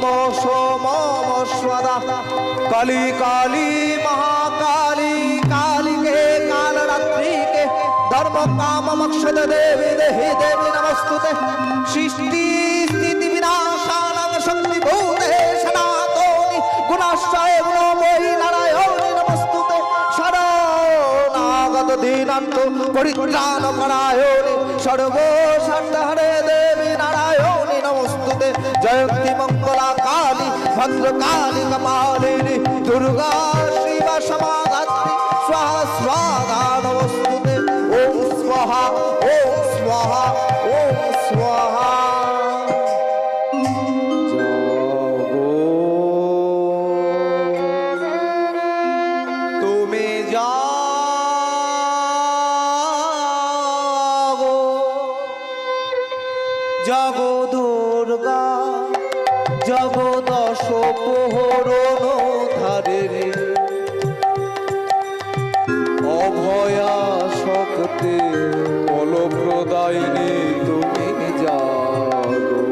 সোম সোম সদা কালী কালী মহাকালী, কালিকে, কালরাত্রিকে ধর্ম কাম মক্ষদ দেবী দেহি দেবী নমস্তুতে। সৃষ্টি স্থিতি বিনাশানাং শক্তি ভূতে সনাতনি গুণাশ্রয় গুণময়ী নারায়ণী নমস্তুতে। শরণাগত দীনান্ত পরিত্রাণ পরায়ণী সর্বসর্ব হরে দেবী নারায়ণী নমস্তুতে। জয়ন্তী মঙ্গলা কালী ভদ্রকালী কপালিনী দুর্গা শিবা সমাধাত্রী স্বাহা স্বাহা নমস্তুতে ওম স্বাহা ওম স্বাহা ওম স্বাহা। জাগো দুর্গা। জাগো দশ প্রহরণ অভয়া শক্তি বলপ্রদায়িনী তুমি জাগো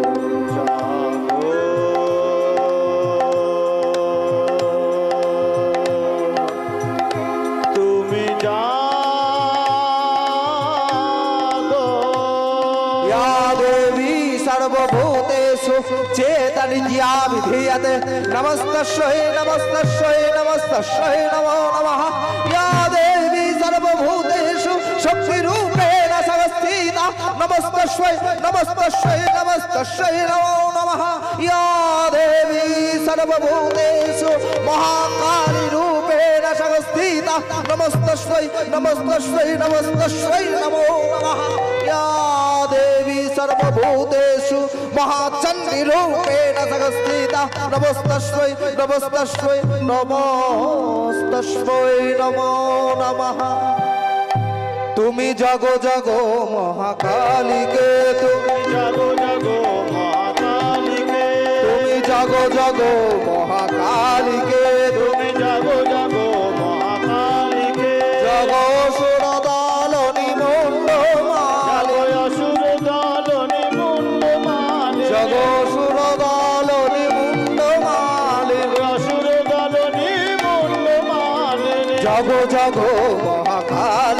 या সর্বভূতেশু চেতানি জিয়াবিধীয়তে নমস্তস্যৈ নমস্তস্যৈ নমস্তস্যৈ নমো নমঃ। ইয়া দেবী সর্বভূতেষু শক্তিরূপেণ সংস্থিতা নমস্তস্যৈ নমস্তস্যৈ নমস্তস্যৈ নমো নমঃ। ইয়া দেবী সর্বভূতেশু মহাকালী রূপেণ সংস্থিতা নমস্তস্যৈ নমস্তস্যৈ নমস্তস্যৈ নমো নমঃ। ইয়া सर्वभूतेषु महाचण्डी रूपेण संस्थिता नमस्तस्मै नमस्तस्मै नमस्तस्मै नमो नमः তুমি জগো জগো মহাকালীকে তুমি জাগো জাগো মহাকালীকে তুমি জগো জগো মহাকালীকে জগো জগো মহাকাল।